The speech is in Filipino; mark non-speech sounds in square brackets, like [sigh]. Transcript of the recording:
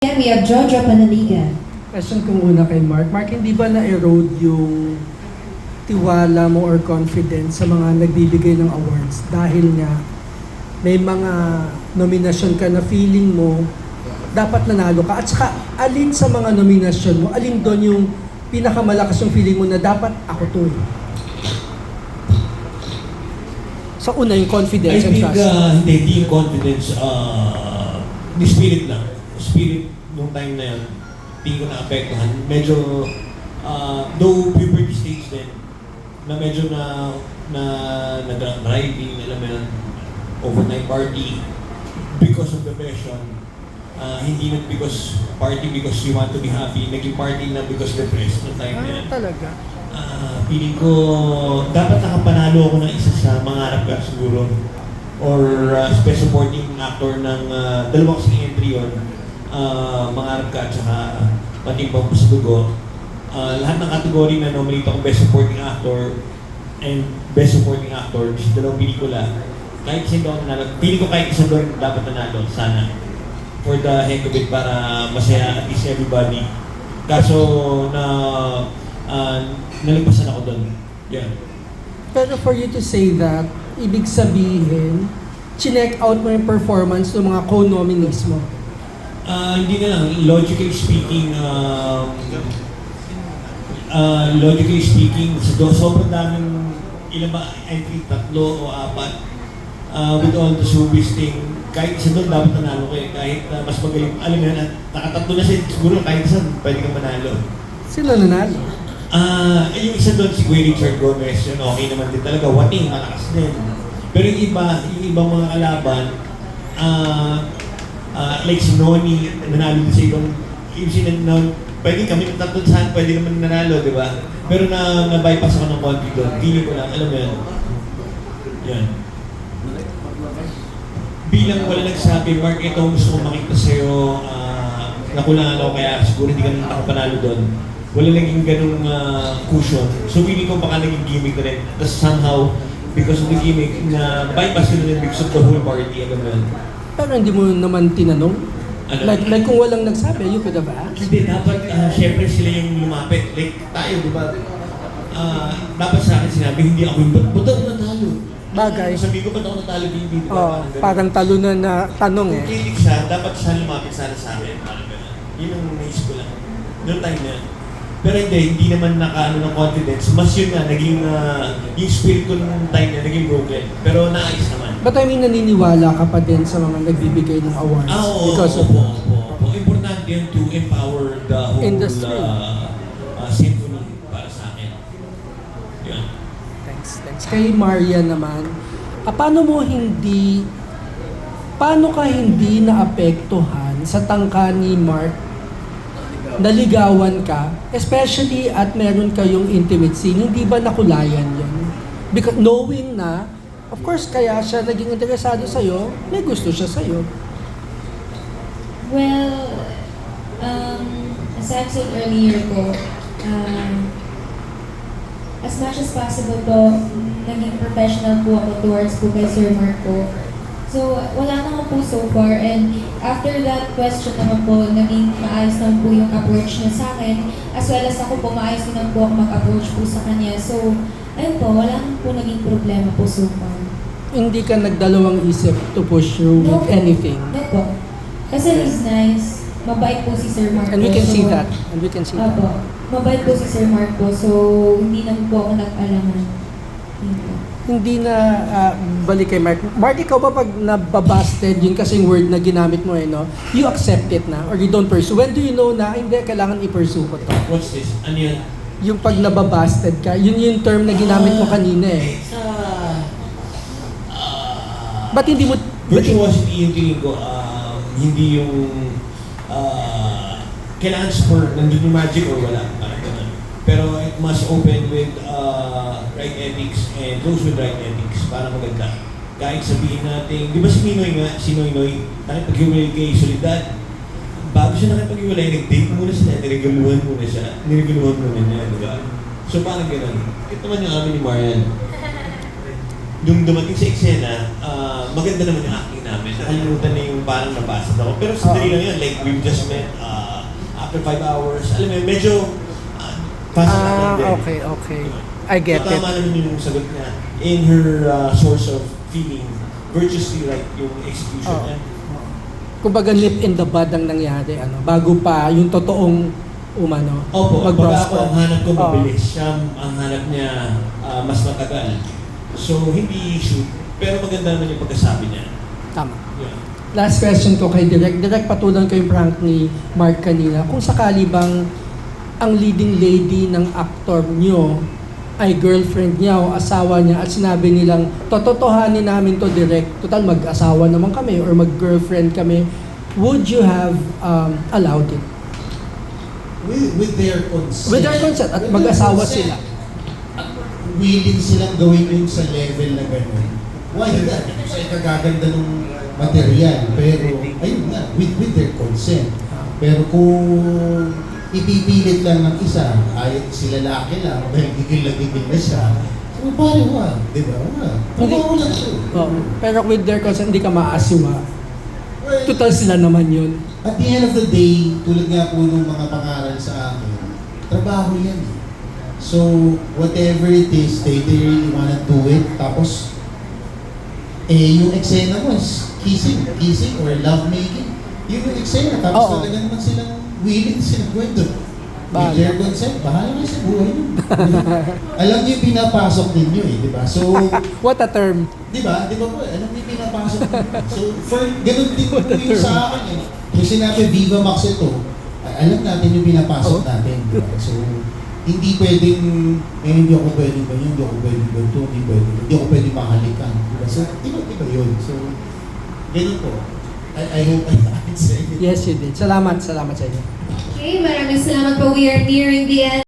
Again, we have Jojo Panaligan. Question ko muna kay Mark. Mark, hindi ba na-erode yung tiwala mo or confidence sa mga nagbibigay ng awards dahil nga may mga nominasyon ka na feeling mo dapat nanalo ka at saka alin sa mga nominasyon mo, alin doon yung pinakamalakas yung feeling mo na dapat ako to eh. Sa una, yung I confidence and think trust. uh, hindi, hindi yung confidence, uh, the spirit lang. Spirit nung time na yun, hindi ko naapektuhan. Medyo, uh, though puberty stage din, na medyo na, na, na driving, alam mo yun, overnight party, because of depression, uh, hindi na because party because you want to be happy, naging party na because depressed nung time na Ah, yun. talaga. Ah, feeling ko dapat nakapanalo ako ng isa sa mangarap ka siguro or uh, special supporting actor ng uh, dalawang kasing entry yun Ah, mangarap ka at saka matimbang pa sa dugo Ah, lahat ng category na nominate ako best supporting actor and best supporting actor sa dalawang pelikula kahit isa doon nanalo feeling ko kahit isa doon dapat nanalo sana for the heck of it para masaya at least everybody kaso na uh, nalagpasan ako doon. Yan. Pero for you to say that, ibig sabihin, chinek out mo yung performance ng mga co-nominees mo. Ah, hindi na lang, logically speaking, um, uh, logically speaking, sa do, sobrang daming ilan ba, entry, tatlo o apat, uh, with all the showbiz thing, kahit isa doon dapat nanalo ko eh, kahit uh, mas magaling, alam mo at nakatatlo na siya, siguro kahit isa, pwede kang manalo. Sila nanalo. Ah, yung isa doon si Kuya Richard Gomez, yun okay naman din talaga, wating, malakas din. Pero yung iba, yung ibang mga kalaban, ah, ah, like si Noni, nanalo sa ibang, yung si Non, pwede kami tatlo saan, pwede naman nanalo, di ba? Pero na, na-bypass ako ng konti doon, feeling ko lang, alam mo yan. Yan. Bilang wala nagsabi, Mark, ito gusto kong makita sa'yo, ah, nakulangan ako kaya siguro hindi ka nakapanalo doon wala naging ganung uh, cushion. So feeling ko baka naging gimmick na rin. Tapos somehow, because of the gimmick, na bypass ko na rin because of the whole party. Alam mo yun? Pero hindi mo naman tinanong. Ano? Like, like kung walang nagsabi, you could have asked. Hindi, dapat uh, syempre sila yung lumapit. Like tayo, di ba? Ah, dapat sa akin sinabi, hindi ako yung, ba't ako natalo? Bagay. Sabi ko, ba't ako natalo hindi? Di ba? Oh, parang talunan na tanong Kung eh. kilig siya, dapat siya lumapit sana sa akin. Parang ganun. Yun ang naisip ko lang. Noong time na. Pero hindi, hindi naman nakaano ng confidence. Mas yun nga, naging, ah, yung spirit ko nung time na naging broken. Pero naayos naman. But I mean, naniniwala ka pa din sa mga nagbibigay ng awards Ah, oo, because of oo, oo, oo. Importante yun to empower the whole Industry. uh, uh, symphony para sa akin. Yun. Thanks, thanks. Kay Maria naman, ah, paano mo hindi, paano ka hindi naapektuhan sa tangka ni Mark naligawan ka, especially at meron kayong intimate scene, hindi ba nakulayan yun? Because knowing na, of course, kaya siya naging interesado sa'yo, may gusto siya sa'yo. Well, um, as I've said earlier po, um, as much as possible po, naging professional po ako towards po kay Sir Mark po. So, wala naman po so far. And after that question naman po, naging maayos naman po yung approach niya sa akin. As well as ako po, maayos naman po ako mag-approach po sa kanya. So, ayun po, wala po naging problema po so far. Hindi ka nagdalawang isip to push through No with anything. No po. Kasi he's nice. Mabait po si Sir Mark And we can see So, that. And we can see that. Opo. Mabait po si Sir Mark po, so hindi naman po ako nag-alangan. Yun. Hindi na ah, balik kay Mark. Mark, ikaw ba pag nababasted, yun kasing word na ginamit mo eh, no? You accept it na or you don't pursue. When do you know na, "Ay, hindi, kailangan i-pursue ko to? What's this? Ano yan? Yung pag nababasted ka, yun yung term na ginamit mo kanina eh. Sa... Ba't hindi mo... virtuosity yung tingin ko, um, hindi yung uh, kailangan spur, nandun yung magic or wala, parang ganun. Pero it must open with uh, right ethics and goes with right ethics para maganda. Kahit sabihin natin, di ba si Ninoy nga, si Noy Noy, nakipag-iwalay kay Soledad, bago siya nakipag-iwalay, nag-date muna sila, niregaluhan muna siya, niregaluhan muna niya, di ba? So parang ganun. Ito man yung amin ni Marian. Nung dumating sa eksena, ah, maganda naman yung acting namin. Nakalimutan na yung parang nabasa ako. Pero sandali lang yun. Like, we've just met uh, after five hours. Alam mo, yun, medyo uh, fast Ah, din. okay, okay. I get so, it. tama naman yung sagot niya. In her uh, source of feeling, virtuously right yung execution Oo. niya. Kumbaga nip in the bud ang nangyari, ano, bago pa yung totoong umano, Opo, mag-prosper. ang hanap ko mabilis, siya ang hanap niya ah, mas matagal. So, hindi issue. Pero maganda naman yung pagkasabi niya. Tama. Yeah. Last question ko kay Direk. Direk, patulan ko yung prank ni Mark kanina. Kung sakali bang ang leading lady ng actor nyo ay girlfriend niya o asawa niya at sinabi nilang, tototohanin namin to direct, total mag-asawa naman kami or mag-girlfriend kami, would you have um, allowed it? With, with their consent. With their consent at mag-asawa consent. sila. Willing silang gawin yun sa level na gano'n. Why not? Kasi kagaganda ng material. Pero, ayun nga, with, with their consent. Pero kung ipipilit lang ng isa, ayaw si lalaki lang, dahil gigil na gigil na siya, so pare, wag. Di ba? Wag. Trabaho lang ito. Pero with their consent, hindi ka maasiwa. Well, Total sila naman yun. At the end of the day, tulad nga po nung mga pangaral sa akin, trabaho yan eh. So, whatever it is, they, they really wanna do it. Tapos, eh, yung eksena mo is kissing, kissing or love making. Yun yung eksena. Tapos Oo. talaga naman silang willing silang gawin doon. Bahala. With their consent, bahala kayo sa buhay nyo. [laughs] Alam niyo yung pinapasok ninyo eh, di ba? So, [laughs] What a term. Di ba? Di ba po? Alam niyo yung pinapasok ninyo. So, for, ganun din po yung sa akin eh. Yung sinabi, Viva Max ito, a- alam natin yung pinapasok Oh. natin. Di ba? So, hindi pwedeng, eh, hindi ako pwedeng ganyan, hindi ako pwedeng ganito, hindi pwedeng, hindi ako pwedeng mahalikan. Di ba? So, di ba, di ba yun? So, ganun po. I, I hope I answered it. Yes, you did. Salamat, salamat sa inyo. Okay, maraming salamat po. We are nearing the end.